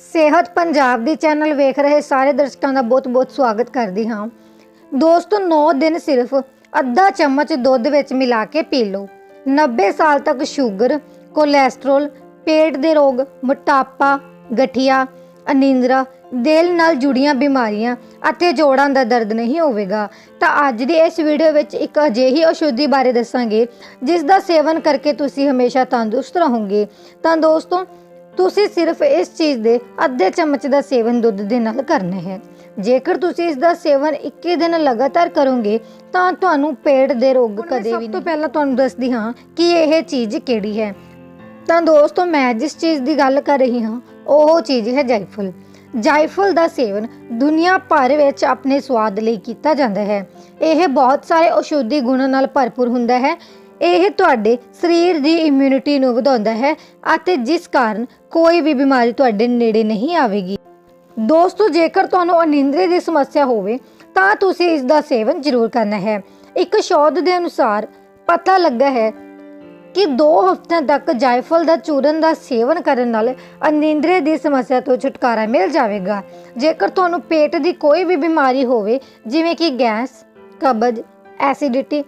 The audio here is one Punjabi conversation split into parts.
ਸਿਹਤ ਪੰਜਾਬ ਦੀ ਚੈਨਲ ਵੇਖ ਰਹੇ ਸਾਰੇ ਦਰਸ਼ਕਾਂ ਦਾ ਬਹੁਤ-ਬਹੁਤ ਸਵਾਗਤ ਕਰਦੀ ਹਾਂ। ਦੋਸਤੋ 9 ਦਿਨ ਸਿਰਫ ਅੱਧਾ ਚਮਚ ਦੁੱਧ ਵਿੱਚ ਮਿਲਾ ਕੇ ਪੀ ਲਓ। 90 ਸਾਲ ਤੱਕ ਸ਼ੂਗਰ, ਕੋਲੇਸਟ੍ਰੋਲ, ਪੇਟ ਦੇ ਰੋਗ, ਮੋਟਾਪਾ, ਗਠੀਆ, ਅਨਿੰਦਰਾ, ਦਿਲ ਨਾਲ ਜੁੜੀਆਂ ਬਿਮਾਰੀਆਂ ਅਤੇ ਜੋੜਾਂ ਦਾ ਦਰਦ ਨਹੀਂ ਹੋਵੇਗਾ। ਤਾਂ ਅੱਜ ਦੀ ਇਸ ਵੀਡੀਓ ਵਿੱਚ ਇੱਕ ਅਜਿਹੀ ਔਸ਼ਧੀ ਬਾਰੇ ਦੱਸਾਂਗੇ, ਜਿਸ ਦਾ ਸੇਵਨ ਕਰਕੇ ਤੁਸੀਂ ਹਮੇਸ਼ਾ ਤੰਦਰੁਸਤ ਰਹੋਗੇ। ਤਾਂ ਦੋਸਤੋ ਤੁਸੀਂ ਸਿਰਫ ਇਸ ਚੀਜ਼ ਦੇ ਅੱਧੇ ਚਮਚ ਦਾ ਸੇਵਨ ਦੁੱਧ ਦੇ ਨਾਲ ਕਰਨਾ ਹੈ। ਜੇਕਰ ਤੁਸੀਂ ਇਸ ਦਾ ਸੇਵਨ 21 ਦਿਨ ਲਗਾਤਾਰ ਕਰੋਗੇ ਤਾਂ ਤੁਹਾਨੂੰ ਪੇਟ ਦੇ ਰੋਗ ਕਦੇ ਵੀ ਸਭ ਤੋਂ ਪਹਿਲਾਂ ਤੁਹਾਨੂੰ ਦੱਸਦੀ ਹਾਂ ਕਿ ਇਹ ਚੀਜ਼ ਕਿਹੜੀ ਹੈ। ਤਾਂ ਦੋਸਤੋ ਮੈਂ ਜਿਸ ਚੀਜ਼ ਦੀ ਗੱਲ ਕਰ ਰਹੀ ਹਾਂ ਉਹ ਚੀਜ਼ ਹੈ ਜਾਇਫਲ। ਜਾਇਫਲ ਦਾ ਸੇਵਨ ਦੁਨੀਆ ਭਰ ਵਿੱਚ ਆਪਣੇ ਸਵਾਦ ਲਈ ਕੀਤਾ ਜਾਂਦਾ ਹੈ। ਇਹ ਬਹੁਤ ਸਾਰੇ ਔਸ਼ਧੀ ਗੁਣਾਂ ਨਾਲ ਭਰਪੂਰ ਹੁੰਦਾ ਹੈ। ਇਹ ਤੁਹਾਡੇ ਸਰੀਰ ਦੀ ਇਮਿਊਨਿਟੀ ਨੂੰ ਵਧਾਉਂਦਾ ਹੈ ਅਤੇ ਜਿਸ ਕਾਰਨ ਕੋਈ ਵੀ ਬਿਮਾਰੀ ਤੁਹਾਡੇ ਨੇੜੇ ਨਹੀਂ ਆਵੇਗੀ। ਦੋਸਤੋ, ਜੇਕਰ ਤੁਹਾਨੂੰ ਅਨਿੰਦਰੇ ਦੀ ਸਮੱਸਿਆ ਹੋਵੇ, ਤਾਂ ਤੁਸੀਂ ਇਸ ਦਾ ਸੇਵਨ ਜ਼ਰੂਰ ਕਰਨਾ ਹੈ। ਇੱਕ ਸ਼ੋਧ ਦੇ ਅਨੁਸਾਰ ਪਤਾ ਲੱਗਾ ਹੈ ਕਿ 2 ਹਫ਼ਤਿਆਂ ਤੱਕ ਜਾਇਫਲ ਦਾ ਚੂਰਨ ਦਾ ਸੇਵਨ ਕਰਨ ਨਾਲ ਅਨਿੰਦਰੇ ਦੀ ਸਮੱਸਿਆ ਤੋਂ ਛੁਟਕਾਰਾ ਮਿਲ ਜਾਵੇਗਾ। ਜੇਕਰ ਤੁਹਾਨੂੰ ਪੇਟ ਦੀ ਕੋਈ ਵੀ ਬਿਮਾਰੀ ਹੋਵੇ, ਜਿਵੇਂ ਕਿ ਗੈਸ, ਕਬਜ਼, ਐਸਿਡਿਟੀ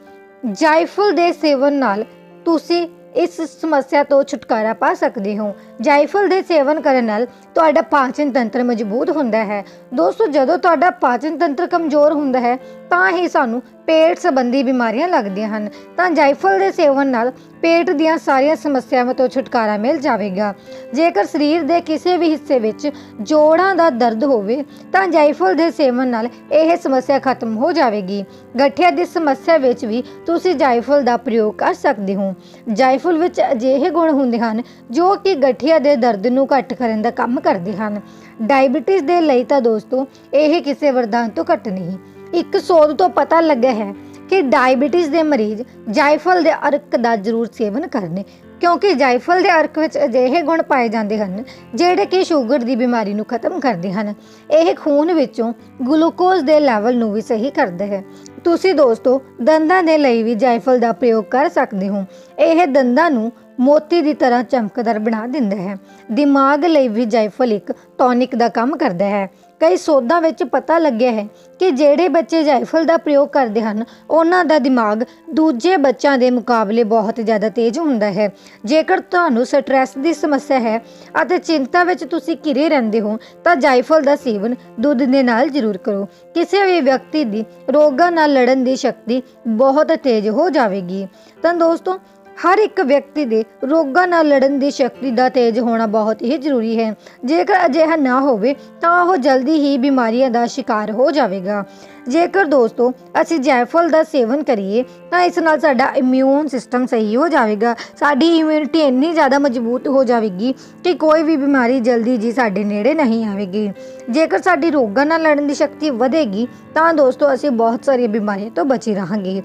ਜਾਇਫਲ ਦੇ ਸੇਵਨ ਨਾਲ ਤੁਸੀਂ ਇਸ ਸਮੱਸਿਆ ਤੋਂ ਛੁਟਕਾਰਾ ਪਾ ਸਕਦੇ ਹੋ। ਜਾਇਫਲ ਦੇ ਸੇਵਨ ਕਰਨ ਨਾਲ ਤੁਹਾਡਾ ਪਾਚਨ ਤੰਤਰ ਮਜ਼ਬੂਤ ਹੁੰਦਾ ਹੈ। ਦੋਸਤੋ, ਜਦੋਂ ਤੁਹਾਡਾ ਪਾਚਨ ਤੰਤਰ ਕਮਜ਼ੋਰ ਹੁੰਦਾ ਹੈ, ਤਾਂ ਹੀ ਸਾਨੂੰ ਪੇਟ ਸੰਬੰਧੀ ਬਿਮਾਰੀਆਂ ਲੱਗਦੀਆਂ ਹਨ, ਤਾਂ ਜਾਇਫਲ ਦੇ ਸੇਵਨ ਨਾਲ ਪੇਟ ਦੀਆਂ ਸਾਰੀਆਂ ਸਮੱਸਿਆਵਾਂ ਤੋਂ ਛੁਟਕਾਰਾ ਮਿਲ ਜਾਵੇਗਾ। ਜੇਕਰ ਸਰੀਰ ਦੇ ਕਿਸੇ ਵੀ ਹਿੱਸੇ ਵਿੱਚ ਜੋੜਾਂ ਦਾ ਦਰਦ ਹੋਵੇ, ਤਾਂ ਜਾਇਫਲ ਦੇ ਸੇਵਨ ਨਾਲ ਇਹ ਸਮੱਸਿਆ ਖਤਮ ਹੋ ਜਾਵੇਗੀ। ਗਠੀਆ ਦੀ ਸਮੱਸਿਆ ਵਿੱਚ ਵੀ ਤੁਸੀਂ ਜਾਇਫਲ ਦਾ ਪ੍ਰਯੋਗ ਕਰ ਸਕਦੇ ਹੋ। ਜਾਇਫਲ ਵਿੱਚ ਅਜਿਹੇ ਗੁਣ ਹੁੰਦੇ ਹਨ ਜੋ ਕਿ ਗਠੀਆ ਦੇ ਦਰਦ ਨੂੰ ਘੱਟ ਕਰਨ ਦਾ ਕੰਮ ਕਰਦੇ ਹਨ। ਡਾਇਬੀਟਿਸ ਦੇ ਲਈ ਤਾਂ ਦੋਸਤੋ, ਇਹ ਕਿਸੇ ਵਰਦਾਨ ਤੋਂ ਘੱਟ ਨਹੀਂ। ਇੱਕ ਸੋਧ ਤੋਂ ਪਤਾ ਲੱਗਾ ਹੈ ਕਿ ਡਾਇਬੀਟਿਸ ਦੇ ਮਰੀਜ਼ ਜਾਇਫਲ ਦੇ ਅਰਕ ਦਾ ਜ਼ਰੂਰ ਸੇਵਨ ਕਰਨੇ, ਕਿਉਂਕਿ ਜਾਇਫਲ ਦੇ ਅਰਕ ਵਿੱਚ ਅਜਿਹੇ ਗੁਣ ਪਾਏ ਜਾਂਦੇ ਹਨ ਜਿਹੜੇ ਕਿ ਸ਼ੂਗਰ ਦੀ ਬਿਮਾਰੀ ਨੂੰ ਖਤਮ ਕਰਦੇ ਹਨ। ਇਹ ਖੂਨ ਵਿੱਚੋਂ ਗਲੂਕੋਜ਼ ਦੇ ਲੈਵਲ ਨੂੰ ਵੀ ਸਹੀ ਕਰਦਾ ਹੈ। ਤੁਸੀਂ ਦੋਸਤੋ, ਦੰਦਾਂ ਦੇ ਲਈ ਵੀ ਜਾਇਫਲ ਦਾ ਪ੍ਰਯੋਗ ਕਰ ਸਕਦੇ ਹੋ। ਇਹ ਦੰਦਾਂ ਨੂੰ ਮੋਤੀ ਦੀ ਤਰ੍ਹਾਂ ਚਮਕਦਾਰ ਬਣਾ ਦਿੰਦਾ ਹੈ। ਦਿਮਾਗ ਲਈ ਵੀ ਜਾਇਫਲ ਇੱਕ ਟੌਨਿਕ ਦਾ ਕੰਮ ਕਰਦਾ ਹੈ। ਕਈ ਸੋਧਾਂ ਵਿੱਚ ਪਤਾ ਲੱਗਿਆ ਹੈ ਕਿ ਜਿਹੜੇ ਬੱਚੇ ਜਾਇਫਲ ਦਾ ਪ੍ਰਯੋਗ ਕਰਦੇ ਹਨ, ਉਹਨਾਂ ਦਾ ਦਿਮਾਗ ਦੂਜੇ ਬੱਚਿਆਂ ਦੇ ਮੁਕਾਬਲੇ ਬਹੁਤ ਜ਼ਿਆਦਾ ਤੇਜ਼ ਹੁੰਦਾ ਹੈ। ਜੇਕਰ ਤੁਹਾਨੂੰ ਸਟ੍ਰੈਸ ਦੀ ਸਮੱਸਿਆ ਹੈ ਅਤੇ ਚਿੰਤਾ ਵਿੱਚ ਤੁਸੀਂ ਘਿਰੇ ਰਹਿੰਦੇ ਹੋ, ਤਾਂ ਜਾਇਫਲ ਦਾ ਸੇਵਨ ਦੁੱਧ ਦੇ ਨਾਲ ਜ਼ਰੂਰ ਕਰੋ। ਕਿਸੇ ਵੀ ਵਿਅਕਤੀ ਦੀ ਰੋਗਾਂ ਨਾਲ ਲੜਨ ਦੀ ਸ਼ਕਤੀ ਬਹੁਤ ਤੇਜ਼ ਹੋ ਜਾਵੇਗੀ। ਤਾਂ ਦੋਸਤੋ ਹਰ ਇੱਕ ਵਿਅਕਤੀ ਦੇ ਰੋਗਾਂ ਨਾਲ ਲੜਨ ਦੀ ਸ਼ਕਤੀ ਦਾ ਤੇਜ਼ ਹੋਣਾ ਬਹੁਤ ਹੀ ਜ਼ਰੂਰੀ ਹੈ। ਜੇਕਰ ਅਜਿਹਾ ਨਾ ਹੋਵੇ, ਤਾਂ ਉਹ ਜਲਦੀ ਹੀ ਬਿਮਾਰੀਆਂ ਦਾ ਸ਼ਿਕਾਰ ਹੋ ਜਾਵੇਗਾ। ਜੇਕਰ ਦੋਸਤੋ, ਅਸੀਂ ਜਾਇਫਲ ਦਾ ਸੇਵਨ ਕਰੀਏ, ਤਾਂ ਇਸ ਨਾਲ ਸਾਡਾ ਇਮਿਊਨ ਸਿਸਟਮ ਸਹੀ ਹੋ ਜਾਵੇਗਾ। ਸਾਡੀ ਇਮਿਊਨਿਟੀ ਇੰਨੀ ਜ਼ਿਆਦਾ ਮਜ਼ਬੂਤ ਹੋ ਜਾਵੇਗੀ ਕਿ ਕੋਈ ਵੀ ਬਿਮਾਰੀ ਜਲਦੀ ਜੀ ਸਾਡੇ ਨੇੜੇ ਨਹੀਂ ਆਵੇਗੀ। ਜੇਕਰ ਸਾਡੀ ਰੋਗਾਂ ਨਾਲ ਲੜਨ ਦੀ ਸ਼ਕਤੀ ਵਧੇਗੀ, ਤਾਂ ਦੋਸਤੋ, ਅਸੀਂ ਬਹੁਤ ਸਾਰੀਆਂ ਬਿਮਾਰੀਆਂ ਤੋਂ ਬਚੇ ਰਹਾਂਗੇ।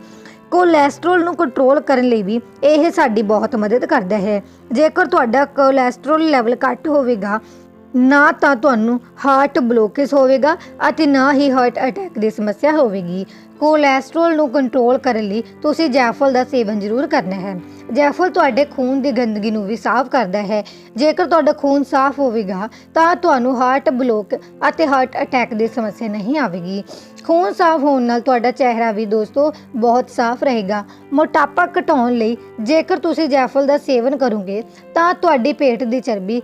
ਕੋਲੇਸਟ੍ਰੋਲ ਨੂੰ ਕੰਟਰੋਲ ਕਰਨ ਲਈ ਵੀ ਇਹ ਸਾਡੀ ਬਹੁਤ ਮਦਦ ਕਰਦਾ ਹੈ। ਜੇਕਰ ਤੁਹਾਡਾ ਕੋਲੇਸਟ੍ਰੋਲ ਲੈਵਲ ਘੱਟ ਹੋਵੇਗਾ ਨਾ ਤਾਂ ਤੁਹਾਨੂੰ ਹਾਰਟ ਬਲੋਕੇਜ ਹੋਵੇਗਾ ਅਤੇ ਨਾ ਹੀ ਹਾਰਟ ਅਟੈਕ ਦੀ ਸਮੱਸਿਆ ਹੋਵੇਗੀ। ਕੋਲੇਸਟ੍ਰੋਲ ਨੂੰ ਕੰਟਰੋਲ ਕਰਨ ਲਈ ਤੁਸੀਂ ਜੈਫਲ ਦਾ ਸੇਵਨ ਜ਼ਰੂਰ ਕਰਨਾ ਹੈ। ਜੈਫਲ ਤੁਹਾਡੇ ਖੂਨ ਦੀ ਗੰਦਗੀ ਨੂੰ ਵੀ ਸਾਫ਼ ਕਰਦਾ ਹੈ। ਜੇਕਰ ਤੁਹਾਡਾ ਖੂਨ ਸਾਫ਼ ਹੋਵੇਗਾ, ਤਾਂ ਤੁਹਾਨੂੰ ਹਾਰਟ ਬਲੋਕ ਅਤੇ ਹਾਰਟ ਅਟੈਕ ਦੀ ਸਮੱਸਿਆ ਨਹੀਂ ਆਵੇਗੀ। ਖੂਨ ਸਾਫ਼ ਹੋਣ ਨਾਲ ਤੁਹਾਡਾ ਚਿਹਰਾ ਵੀ ਦੋਸਤੋ ਬਹੁਤ ਸਾਫ਼ ਰਹੇਗਾ। ਮੋਟਾਪਾ ਘਟਾਉਣ ਲਈ ਜੇਕਰ ਤੁਸੀਂ ਜੈਫਲ ਦਾ ਸੇਵਨ ਕਰੋਗੇ, ਤਾਂ ਤੁਹਾਡੀ ਪੇਟ ਦੀ ਚਰਬੀ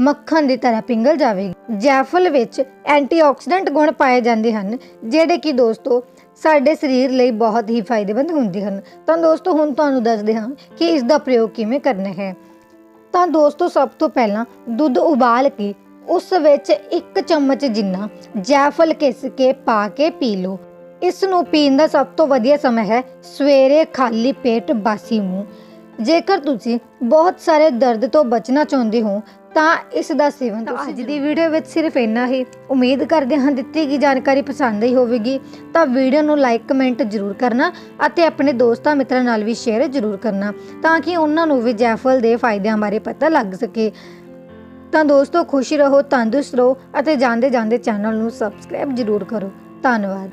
ਮੱਖਣ ਦੀ ਤਰ੍ਹਾਂ ਪਿੰਗਲ ਜਾਵੇਗੀ ਜੈਫਲ ਵਿੱਚ ਐਂਟੀਆਕਸੀਡੈਂਟ ਗੁਣ ਪਾਏ ਜਾਂਦੇ ਹਨ, ਜਿਹੜੇ ਕਿ ਦੋਸਤੋ ਸਾਡੇ ਸਰੀਰ ਲਈ ਬਹੁਤ ਹੀ ਫਾਇਦੇਮੰਦ ਹੁੰਦੇ ਹਨ। ਤਾਂ ਦੋਸਤੋ, ਹੁਣ ਤੁਹਾਨੂੰ ਦੱਸਦੇ ਹਾਂ ਕਿ ਇਸ ਦਾ ਪ੍ਰਯੋਗ ਕਿਵੇਂ ਕਰਨਾ ਹੈ। ਤਾਂ ਦੋਸਤੋ, ਸਭ ਤੋਂ ਪਹਿਲਾਂ ਦੁੱਧ ਉਬਾਲ ਕੇ ਉਸ ਵਿੱਚ ਇੱਕ ਚਮਚ ਜਿੰਨਾ ਜੈਫਲ ਘਿਸ ਕੇ ਪਾ ਕੇ ਪੀ ਲਓ। ਇਸ ਨੂੰ ਪੀਣ ਦਾ ਸਭ ਤੋਂ ਵਧੀਆ ਸਮਾਂ ਹੈ ਸਵੇਰੇ ਖਾਲੀ ਪੇਟ ਬਾਸੀ ਮੂੰਹ। ਜੇਕਰ ਤੁਸੀਂ ਬਹੁਤ ਸਾਰੇ ਦਰਦ ਤੋਂ ਬਚਣਾ ਚਾਹੁੰਦੇ ਹੋ ਤਾਂ ਇਸ ਦਾ ਸੇਵਨ ਤੁਸੀਂ ਅੱਜ ਦੀ ਵੀਡੀਓ ਵਿੱਚ ਸਿਰਫ ਇੰਨਾ ਹੀ। ਉਮੀਦ ਕਰਦੇ ਹਾਂ ਦਿੱਤੀ ਗਈ ਜਾਣਕਾਰੀ ਪਸੰਦ ਆਈ ਹੋਵੇਗੀ। ਤਾਂ ਵੀਡੀਓ ਨੂੰ ਲਾਈਕ ਕਮੈਂਟ ਜ਼ਰੂਰ ਕਰਨਾ ਅਤੇ ਆਪਣੇ ਦੋਸਤਾਂ ਮਿੱਤਰਾਂ ਨਾਲ ਵੀ ਸ਼ੇਅਰ ਜ਼ਰੂਰ ਕਰਨਾ ਤਾਂ ਕਿ ਉਹਨਾਂ ਨੂੰ ਵੀ ਜੈਫਲ ਦੇ ਫਾਇਦਿਆਂ ਬਾਰੇ ਪਤਾ ਲੱਗ ਸਕੇ। ਤਾਂ ਦੋਸਤੋ ਖੁਸ਼ ਰਹੋ ਤੰਦਰੁਸਤ ਰਹੋ ਅਤੇ ਜਾਂਦੇ ਜਾਂਦੇ ਚੈਨਲ ਨੂੰ ਸਬਸਕ੍ਰਾਈਬ ਜ਼ਰੂਰ ਕਰੋ। ਧੰਨਵਾਦ।